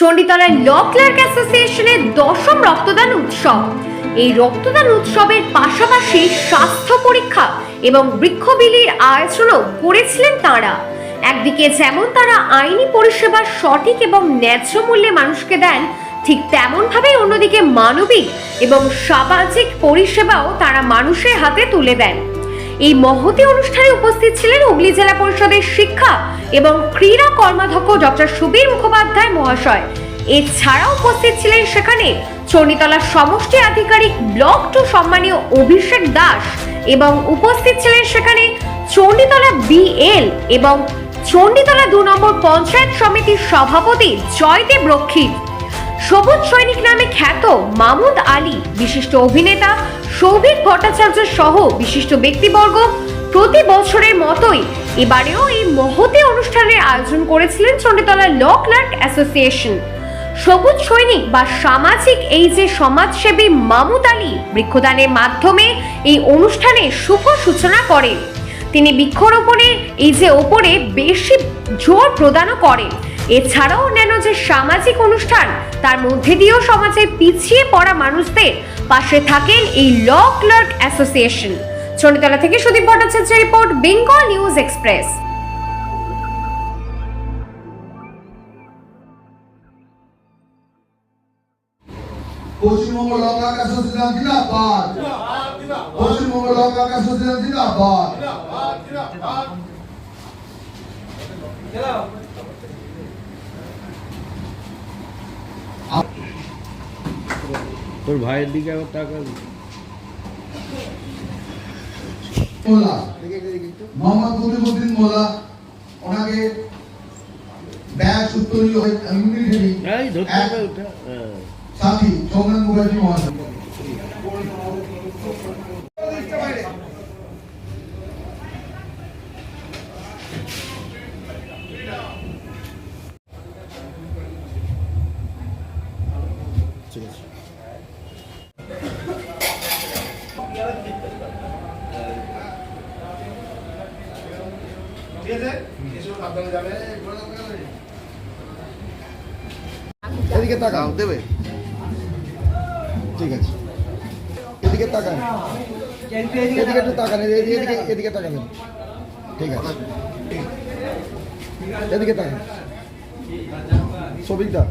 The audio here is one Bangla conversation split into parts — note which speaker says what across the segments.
Speaker 1: চণ্ডীতলায় ল ক্লার্ক অ্যাসোসিয়েশনের দশম রক্তদান উৎসব। এই রক্তদান উৎসবের পাশাপাশি স্বাস্থ্য পরীক্ষা এবং বৃক্ষবিলির আয়োজনও করেছিলেন তাঁরা। একদিকে যেমন তারা আইনি পরিষেবা সঠিক এবং ন্যায্য মূল্যে মানুষকে দেন, ঠিক তেমনভাবেই অন্যদিকে মানবিক এবং সামাজিক পরিষেবাও তারা মানুষের হাতে তুলে দেন। এই মহতি অনুষ্ঠানে উপস্থিত ছিলেন হুগলি জেলা পরিষদের শিক্ষা এবং ক্রীড়া কর্মাধ্যক্ষ ডক্টর সুবীর মুখোপাধ্যায় মহাশয়। এছাড়াও উপস্থিত ছিলেন সেখানে চণ্ডীতলার সমষ্টি আধিকারিক ব্লক টু সম্মানীয় অভিষেক দাস এবং উপস্থিত ছিলেন সেখানে চণ্ডীতলা বিএল এবং চণ্ডীতলা দু নম্বর পঞ্চায়েত সমিতির সভাপতি জয়দেব রক্ষিত। সবুজ সৈনিক নামে খ্যাত মামুদ আলী, বিশিষ্ট অভিনেতা সৌভিক ভট্টাচার্য সহ বিশিষ্ট ব্যক্তিবর্গ প্রতি বছরের মতোই এবারেও এই মহতি অনুষ্ঠানের আয়োজন করেছিলেন চণ্ডীতলা ল ক্লার্ক অ্যাসোসিয়েশন। সবুজ সৈনিক বা সামাজিক এই যে সমাজসেবী মামুদ আলী বৃক্ষদানের মাধ্যমে এই অনুষ্ঠানে শুভ সূচনা করেন তিনি বৃক্ষরোপণের এই যে ওপরে বেশি জোর প্রদানও করেন। এছাড়াও অন্যান্য যে সামাজিক অনুষ্ঠান তার মধ্যে দিয়েও সমাজে পিছিয়ে পড়া মানুষদের পাশে থাকেন এই ল ক্লার্ক অ্যাসোসিয়েশন। চণ্ডীতলা থেকে Sudip Bhattacharya report Bengal News Express.
Speaker 2: Paschimbanga জিন্দাবাদ। পশ্চিমবঙ্গ জিন্দাবাদ।
Speaker 3: তোর ভাইয়ের দিকে আবার টাকা
Speaker 2: মোল্লা মোহাম্মদ মোল্লা ওনাকে উত্তরীয়
Speaker 3: হ্যাঁ।
Speaker 2: সাথী সৌমেন মুখার্জি মহাশয়
Speaker 3: ঠিক আছে
Speaker 4: এদিকে তাকান দেবে? ঠিক আছে। এদিকে তাকান। এদিকে একটু তাকান এদিকে এদিকে এদিকে তাকাবেন ঠিক আছে। এদিকে তাকান।
Speaker 5: চেক আপ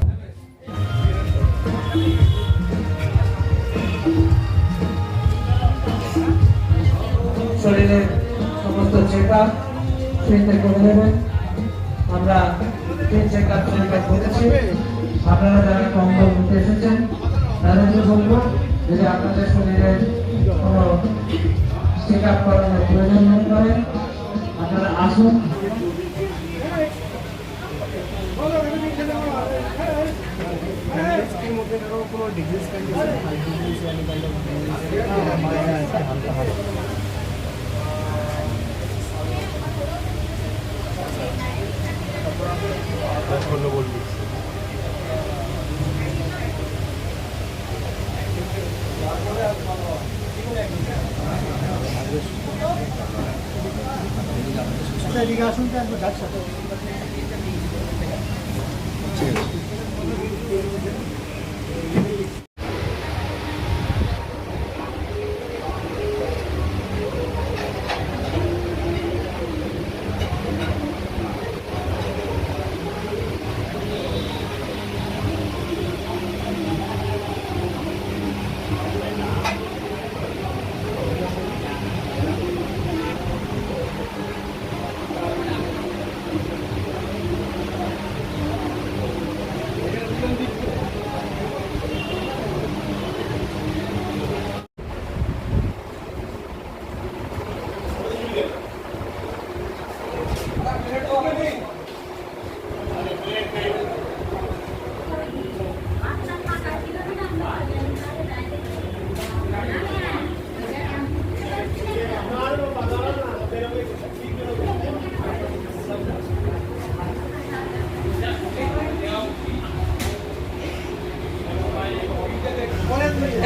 Speaker 5: ফ্রিতে করে দেবেন আমরা চেক আপ চেক করেছি আপনারা যারা কম্বল নিতে এসেছেন, তাদেরকে বলব যদি আপনাদের শরীরের কোনো চেক আপ করানোর প্রয়োজন মনে করেন আপনারা আসুন।
Speaker 6: এই তোর আর্ডার ওইদিকে যা আছে ওই তেল
Speaker 4: একটুখানি
Speaker 2: বলল
Speaker 4: ঠিক আছে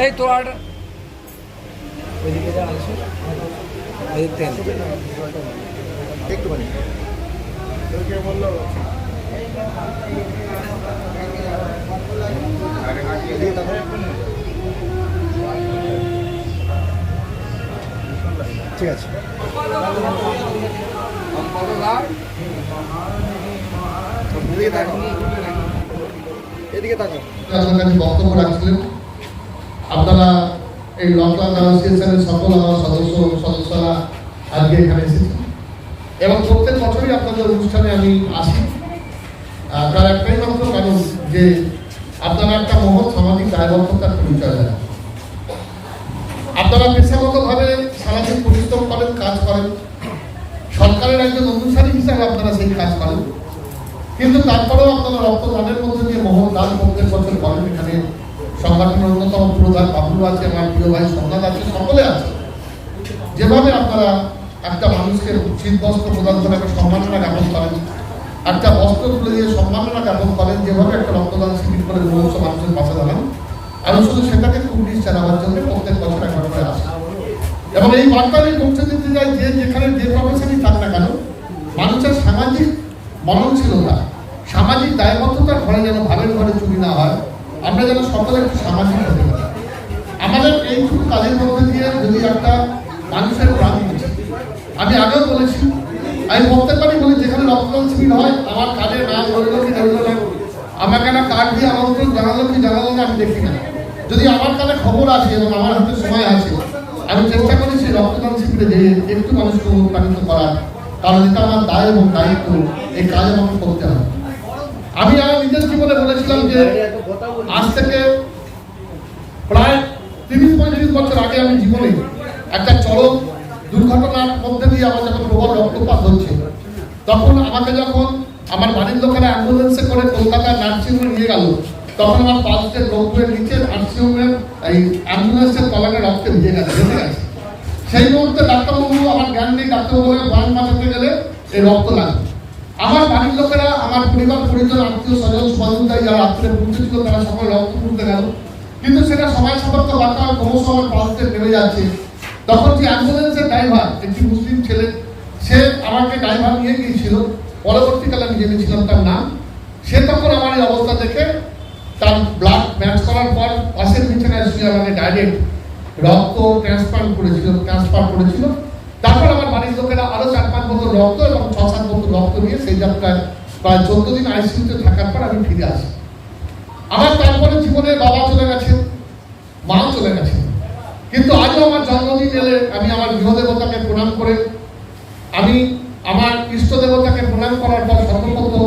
Speaker 4: এই তো আর ঠিক
Speaker 2: আছে। এদিকে তাকান বক্তব্য রাখছিলেন। আপনারা এই লকডাউন অ্যাসোসিয়েশনের সকল আমার সদস্য সদস্যরা আজকে এখানে এসেছেন। এবং প্রত্যেক বছরই আপনাদের অনুষ্ঠানে আমি আসি। তার একটাই মাত্র কারণ যে আপনারা একটা মহৎ সামাজিক দায়বদ্ধতার পরিচয় দেন আপনারা পেশাগতভাবে সামাজিক পরিশ্রম করেন, কাজ করেন। সরকারের একজন অনুসারী হিসাবে আপনারা সেই কাজ করেন। কিন্তু তারপরেও আপনারা রক্তদানের মধ্যে দিয়ে মহৎ দান প্রত্যেক বছর করেন এখানে। সংগঠনের অন্যতম প্রধান বাবুল আছে আমার প্রিয় ভাই সোমনাথ আছে সকলে আছে। যেভাবে আপনারা একটা মানুষকে শীত বস্ত্র প্রদান করে একটা সম্মাননা জ্ঞাপন করেন, একটা বস্ত্র তুলে দিয়ে সম্মাননা জ্ঞাপন করেন, যেভাবে একটা রক্তদান শিবির করে মুমূর্ষ মানুষের পাশে দাঁড়ান, আমি শুধু সেটাকে কুন্ডিশ চালাবার জন্য প্রত্যেক বছর একবার করে আসি। এবং এই বার্তা আমি পৌঁছে দিতে চাই যে যেখানে যে প্রফেশনই থাক না কেন, মানুষের সামাজিক মননশীলতা, সামাজিক দায়বদ্ধতার ঘরে যেন ভাবের ঘরে চুরি না হয় আমরা যেন সকলে একটু সামাজিক হতে পারি। আমাদের এইটুকু কাজের মধ্যে দিয়ে যদি একটা মানুষের প্রাণ। আমি আগেও বলেছি, আমি বলতে পারি বলি, যেখানে রক্তদান শিবির হয়, আমার কাজের নাম ধরলো কি ধরলো না। আমাকে না কার্ড দিয়ে আমন্ত্রণ জানালো কি জানালো না, আমি দেখি না। যদি আমার কাছে খবর আসে, এবং আমার হাতে সময় আসে, আমি চেষ্টা করি সেই রক্তদান শিবিরে যেয়ে একটু মানুষকে অনুপ্রাণিত করার। কারণ এটা আমার দায় এবং দায়িত্ব, এই কাজ আমাকে করতে হবে। আমি আমার নিজের জীবনে বলেছিলাম যে আজ থেকে প্রায় তিরিশ পঁয়ত্রিশ বছর আগে আমি জীবনে একটা চরম দুর্ঘটনার মধ্যে দিয়ে আমার যখন প্রবল রক্তপাত হচ্ছে, তখন আমাকে যখন আমার বাড়ির লোকেরা অ্যাম্বুলেন্সে করে কলকাতার নার্সিংহোমে নিয়ে গেল, তখন আমার পাঁচটে রোগের নিচে নার্সিংহোমের এই অ্যাম্বুলেন্সের তলাকে রক্তে ভিজে গেছে ভেসে গেছে। সেই মুহূর্তে ডাক্তারবাবু আমার জ্ঞান নেই, ডাক্তারবাবু প্রাণ বাঁচাতে গেলে এই রক্ত লাগবে। আমার বাড়ির লোকেরা, আমার পরিবার, পরিজন, আত্মীয় স্বজন সহযোগিতায় যারা রাত্রে পৌঁছেছিল তারা সকলে রক্ত তুলতে গেল। কিন্তু সেটা সময় সাপেক্ষ বার্তা ক্রমশ আমার পাশে নেমে যাচ্ছে। তখন যে অ্যাম্বুলেন্সের ড্রাইভার, একটি মুসলিম ছেলে, সে আমাকে ড্রাইভার নিয়ে গিয়েছিল। পরবর্তীকালে আমি জেনেছিলাম তার নাম। সে তখন আমার এই অবস্থা দেখে তার ব্লাড ম্যাচ করার পর পাশের বিছানায় শুয়ে আমাকে ডাইরেক্ট রক্ত ট্রান্সপ্লান্ট করেছিল ট্রান্সফার করেছিল। তারপর আমার বাড়ির লোকেরা আরও চার পাঁচ বোতল রক্ত এবং ছ সাত বোতল রক্ত নিয়ে সেই যাত্রায় প্রায় চোদ্দ দিন আইসিইউতে থাকার পর আমি ফিরে আসি। আমার তারপরে জীবনে বাবা চলে গেছেন মাও চলে গেছেন কিন্তু আজও আমার জন্মদিন এলে আমি আমার গৃহদেবতাকে প্রণাম করে, আমি আমার ইষ্ট দেবতাকে প্রণাম করার পর সর্বপ্রথম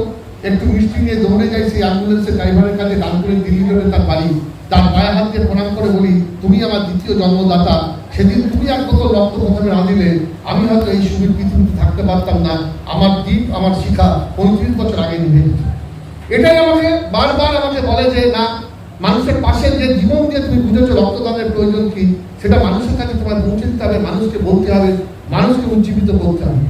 Speaker 2: একটু মিষ্টি নিয়ে দৌড়ে যাই সেই অ্যাম্বুলেন্সের ড্রাইভারের কাছে দান করে দিল্লি তার বাড়ি। তার মায়ের হাতকে প্রণাম করে বলি, তুমি আমার দ্বিতীয় জন্মদাতা সেদিন তুমি এক বোতল রক্ত প্রথমে না দিলে আমি হয়তো এই সুবীর পৃথিবীতে থাকতে পারতাম না। আমার দ্বীপ, আমার শিখা পঁয়ত্রিশ বছর আগে নিভে এটাই আমাকে বারবার আমাকে বলে যে, না, মানুষের পাশে যে জীবন দিয়ে তুমি বুঝেছ রক্তদানের প্রয়োজন কি, সেটা মানুষের কাছে তোমার পৌঁছে দিতে হবে, মানুষকে বলতে হবে, মানুষকে উজ্জীবিত করতে হবে।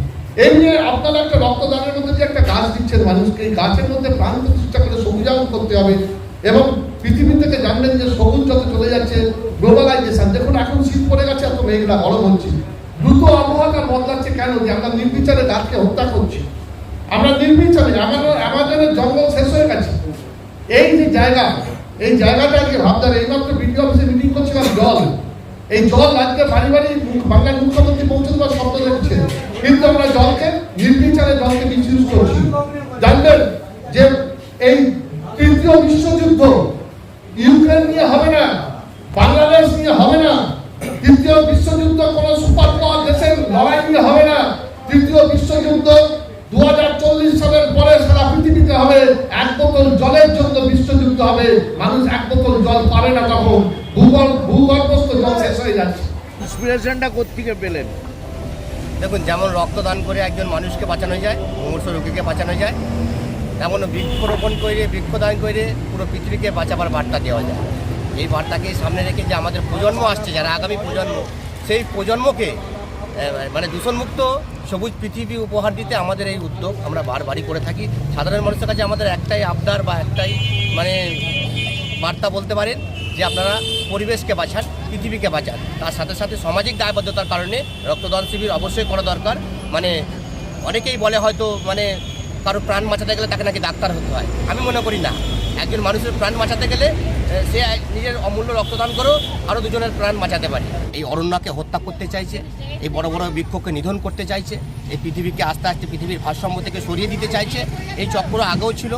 Speaker 2: এই নিয়ে আপনারা একটা রক্তদানের মধ্যে যে একটা গাছ দিচ্ছেন মানুষকে, এই গাছের মধ্যে প্রাণ প্রতিষ্ঠা করে সবুজায়ন করতে হবে। এবং পৃথিবী থেকে জানবেন যে সবুজ যত চলে যাচ্ছে গ্লোবালাইজেশন দেখুন, এখন শীত পড়ে গেছে, এত মেঘলা, গরম হচ্ছে। দ্রুত আবহাওয়াটা বদলাচ্ছে কেন? যে আমরা নির্বিচারে গাছকে হত্যা করছি। আমরা নির্বিচারে, আমাদের আমাদের জঙ্গল শেষ হয়ে গেছে। এই যে জায়গা, এই জায়গাটা আজকে ভাবতে হবে। এইমাত্র বিডিও অফিসে মিটিং করছিলাম জল। এই জল আজকে বাড়ি বাড়ি বাংলার মুখ্যমন্ত্রী পৌঁছে দেওয়ার শব্দ দেখছে। কিন্তু আমরা জলকে, নির্বিচারে জলকে মিসইউজ করছি। জানবেন যে এই তৃতীয় বিশ্বযুদ্ধ ইউক্রেন নিয়ে হবে না বাংলাদেশ নিয়ে হবে না তৃতীয় বিশ্বযুদ্ধ কোন সুপার পাওয়ার দেশের লড়াই নিয়ে হবে না তৃতীয় বিশ্বযুদ্ধ দু সালের পরে সারা পৃথিবীতে হবে এক বোতল জলের জন্য বিশ্বযুদ্ধ হবে মানুষ এক বোতল জল পাবে না তখন। ভূগর্ভ ভূগর্ভস্থ জল শেষ হয়ে যাচ্ছে।
Speaker 3: ইন্সপিরেশনটা কোথেকে পেলেন?
Speaker 7: দেখুন যেমন রক্তদান করে একজন মানুষকে বাঁচানো যায় মুমূর্ষ রোগীকে বাঁচানো যায় তেমন বৃক্ষরোপণ করে বৃক্ষদান করে পুরো পৃথিবীকে বাঁচাবার বার্তা দেওয়া যায়। এই বার্তাকে সামনে রেখে যে আমাদের প্রজন্ম আসছে যারা আগামী প্রজন্ম সেই প্রজন্মকে মানে দূষণমুক্ত সবুজ পৃথিবী উপহার দিতে আমাদের এই উদ্যোগ আমরা বারবারই করে থাকি। সাধারণ মানুষের কাছে আমাদের একটাই আবদার বা একটাই মানে বার্তা বলতে পারেন যে আপনারা পরিবেশকে বাঁচান, পৃথিবীকে বাঁচান। তার সাথে সাথে সামাজিক দায়বদ্ধতার কারণে রক্তদান শিবির অবশ্যই করা দরকার। মানে অনেকেই বলে হয়তো মানে কারও প্রাণ বাঁচাতে গেলে তাকে নাকি ডাক্তার হতে হয়। আমি মনে করি না। একজন মানুষের প্রাণ বাঁচাতে গেলে সে নিজের অমূল্য রক্তদান করেও আরও দুজনের প্রাণ বাঁচাতে পারে। এই অরণ্যকে হত্যা করতে চাইছে, এই বড় বড় বৃক্ষকে নিধন করতে চাইছে, এই পৃথিবীকে আস্তে আস্তে পৃথিবীর ভারসাম্য থেকে সরিয়ে দিতে চাইছে। এই চক্র আগেও ছিল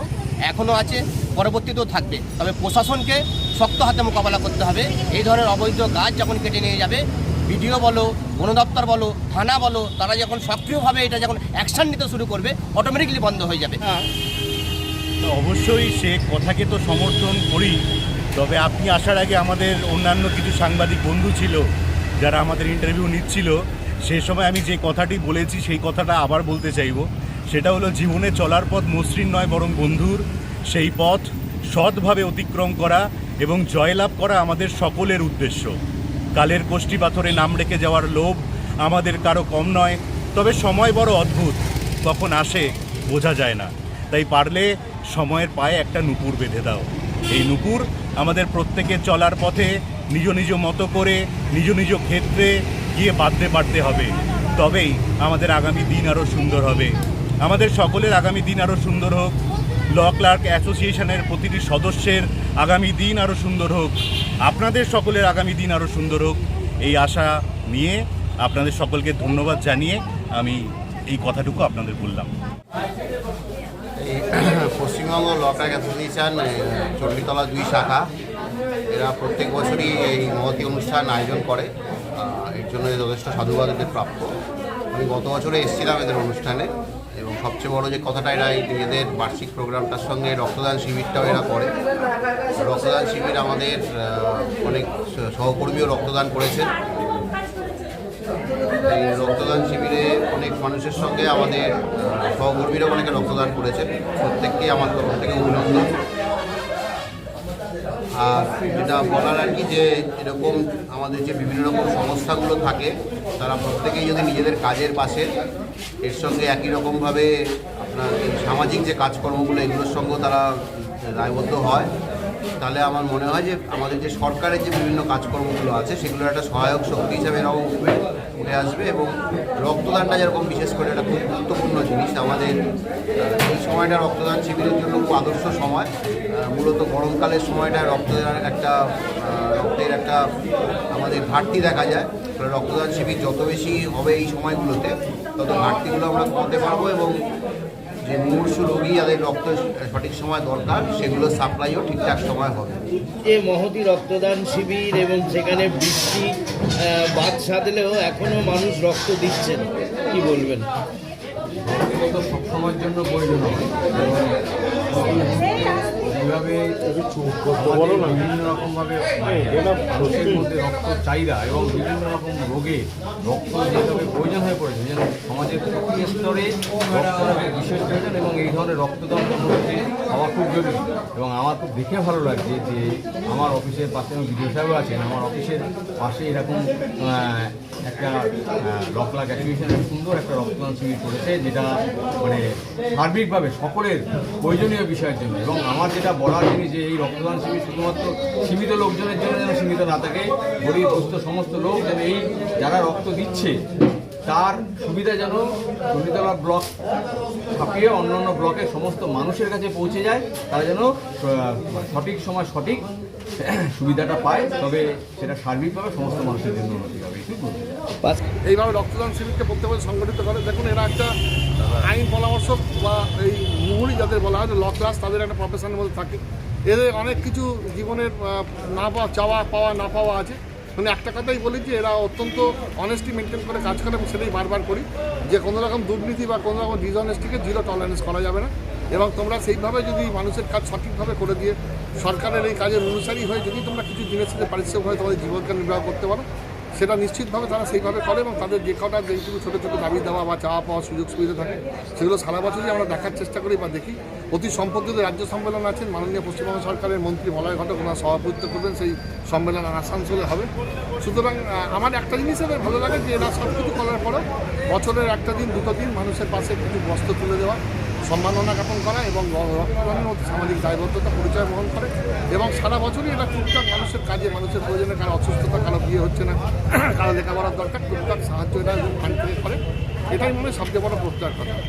Speaker 7: এখনও আছে, পরবর্তীতেও থাকবে। তবে প্রশাসনকে শক্ত হাতে মোকাবেলা করতে হবে। এই ধরনের অবৈধ গাছ যখন কেটে নিয়ে যাবে, বিডিও বলো, বন দপ্তর বলো, থানা বলো, তারা যখন সক্রিয়ভাবে এটা যখন অ্যাকশন নিতে শুরু করবে অটোমেটিকলি বন্ধ হয়ে যাবে।
Speaker 8: অবশ্যই সে কথাকে তো সমর্থন করি। তবে আপনি আসার আগে আমাদের অন্যান্য কিছু সাংবাদিক বন্ধু ছিল, যারা আমাদের ইন্টারভিউ নিচ্ছিল সেই সময় আমি যে কথাটি বলেছি, সেই কথাটা আবার বলতে চাইব। সেটা হলো জীবনে চলার পথ মসৃণ নয় বরং বন্ধুর। সেই পথ সৎভাবে অতিক্রম করা এবং জয়লাভ করা আমাদের সকলের উদ্দেশ্য। কালের কোষ্ঠী পাথরে নাম রেখে যাওয়ার লোভ আমাদের কারও কম নয়, তবে সময় বড় অদ্ভুত। কখন আসে বোঝা যায় না। তাই পারলে সময়ের পায়ে একটা নুপুর বেঁধে দাও। এই নুপুর আমাদের প্রত্যেকে চলার পথে নিজ নিজ মতো করে, নিজ নিজ ক্ষেত্রে গিয়ে বাঁধতে পারতে হবে। তবেই আমাদের আগামী দিন আরও সুন্দর হবে। আমাদের সকলের আগামী দিন আরও সুন্দর হোক। ল ক্লার্ক অ্যাসোসিয়েশনের প্রতিটি সদস্যের আগামী দিন আরও সুন্দর হোক। আপনাদের সকলের আগামী দিন আরও সুন্দর হোক। এই আশা নিয়ে আপনাদের সকলকে ধন্যবাদ জানিয়ে আমি এই কথাটুকু আপনাদের বললাম।
Speaker 9: পশ্চিমবঙ্গ লকার অ্যাসোসিয়েশন এ, চণ্ডীতলা দুই শাখা। এরা প্রত্যেক বছরই এই মহতি অনুষ্ঠান আয়োজন করে। এর জন্য যথেষ্ট সাধুবাদ এদের প্রাপ্য। আমি গত বছরে এসেছিলাম এদের অনুষ্ঠানে। এবং সবচেয়ে বড় যে কথাটা এরা নিজেদের বার্ষিক প্রোগ্রামটার সঙ্গে রক্তদান শিবিরটাও এরা করে। রক্তদান শিবির আমাদের অনেক সহকর্মীও রক্তদান করেছেন। এই রক্তদান শিবিরে অনেক মানুষের সঙ্গে আমাদের সহকর্মীরাও অনেকে রক্তদান করেছেন। প্রত্যেককেই আমার তরফ থেকে অভিনন্দন। আর যেটা বলার আর কি যে এরকম আমাদের যে বিভিন্ন রকম সংস্থাগুলো থাকে তারা প্রত্যেকেই যদি নিজেদের কাজের পাশে, এর সঙ্গে একই রকমভাবে আপনার সামাজিক যে কাজকর্মগুলো, এগুলোর সঙ্গেও তারা দায়বদ্ধ হয়। তাহলে আমার মনে হয় যে আমাদের যে সরকারের যে বিভিন্ন কাজকর্মগুলো আছে, সেগুলোর একটা সহায়ক শক্তি হিসাবে এরাও উঠবে, উঠে আসবে এবং রক্তদানটা যেরকম বিশেষ করে একটা খুব গুরুত্বপূর্ণ জিনিস, আমাদের এই সময়টা রক্তদান শিবিরের জন্য খুব আদর্শ সময়। মূলত গরমকালের সময়টা রক্তদান একটা রক্তের একটা আমাদের ঘাটতি দেখা যায়। রক্তদান শিবির যত বেশি হবে এই সময়গুলোতে তত ঘাটতিগুলো আমরা কমাতে পারব এবং যে মুমূর্ষু রোগী যাদের রক্ত সঠিক সময় দরকার সেগুলো সাপ্লাইও ঠিকঠাক সময় হবে।
Speaker 3: যে মহতি রক্তদান শিবির এবং সেখানে বৃষ্টি বাদ সাধলেও এখনও মানুষ রক্ত দিচ্ছেন কি বলবেন?
Speaker 10: সবসময়ের জন্য প্রয়োজন হয়। এইভাবে বিভিন্ন রকমভাবে মানুষের মধ্যে রক্ত চাহিদা এবং বিভিন্ন রকম রোগে রক্ত যেভাবে প্রয়োজন হয়ে পড়েছে যেন সমাজের প্রতি স্তরে রক্তদানের বিশেষ প্রয়োজন এবং এই ধরনের রক্তদান কর্মসূচি হওয়া খুব জরুরি। এবং আমার খুব দেখে ভালো লাগছে যে আমার অফিসের পাশে এবং বিডিও সাহেব আছেন আমার অফিসের পাশে এরকম একটা রকলা গ্র্যাজুয়েশনের সুন্দর একটা রক্তদান শিবির করেছে যেটা মানে সার্বিকভাবে সকলের প্রয়োজনীয় বিষয়ের জন্য। এবং আমার যেটা বলার জিনিস যে এই রক্তদান শিবির শুধুমাত্র সীমিত লোকজনের জন্য যেন সীমিত না থাকে গরিব, দুস্থ সমস্ত লোক যেন এই যারা রক্ত দিচ্ছে, তার সুবিধা যেন চণ্ডীতলা ব্লক ছাপিয়ে অন্যান্য ব্লকের সমস্ত মানুষের কাছে পৌঁছে যায়, তারা যেন সঠিক সময় সঠিক সুবিধাটা পায়, তবে সেটা সার্বিকভাবে সমস্ত মানুষের জন্য উন্নতি হবে।
Speaker 2: এইভাবে রক্তদান শিবিরকে প্রত্যেক সংগঠিত করে। দেখুন, এরা একটা আইন পরামর্শক বা এই মুহুরি যাদের বলা হয় ল ক্লাস তাদের একটা প্রফেশনের মধ্যে থাকে। এদের অনেক কিছু জীবনের না পাওয়া, চাওয়া, পাওয়া, না পাওয়া আছে। মানে একটা কথাই বলি যে, এরা অত্যন্ত অনেস্টি মেনটেন করে কাজ করে এবং সেটাই বারবার করি যে কোনো রকম দুর্নীতি বা কোনো রকম ডিসঅনেস্টিকে জিরো টলারেন্স করা যাবে না। এবং তোমরা সেইভাবে যদি মানুষের কাজ সঠিকভাবে করে দিয়ে সরকারের এই কাজের অনুসারী হয়ে যদি তোমরা কিছু দিনের সাথে পারিশ্রমিকভাবে তোমাদের জীবনকে নির্বাহ করতে পারো। সেটা নিশ্চিতভাবে তারা সেইভাবে করে এবং তাদের যে কটা যেইটুকু ছোটো ছোটো দাবি দেওয়া বা চাওয়া পাওয়ার সুযোগ সুবিধা থাকে, সেগুলো সারা বছরই আমরা দেখার চেষ্টা করি বা দেখি। অতি সম্পর্কিত রাজ্য সম্মেলন আছেন মাননীয় পশ্চিমবঙ্গ সরকারের মন্ত্রী মলয় ঘটক, ওনার সভাপতিত্ব করবেন, সেই সম্মেলন আসানসোলে হবে। সুতরাং আমার একটা জিনিস এদের ভালো লাগে যে এরা সব কিছু করার পরেও বছরের একটা দিন, দুটো দিন মানুষের পাশে কিছু বস্ত্র তুলে দেওয়া, সম্মাননা জ্ঞাপন করা এবং রক্তদানের সামাজিক দায়বদ্ধতা, পরিচয় বহন করে। এবং সারা বছরই এটা টুকটাক মানুষের কাজে, মানুষের প্রয়োজনে কারও অসুস্থতা, কারও বিয়ে হচ্ছে না, কারও লেখাপড়ার দরকার, টুকটাক সাহায্য এটা ফান্ড করে। এটাই মনে হয় সবচেয়ে বড় প্রত্যাহার কথা।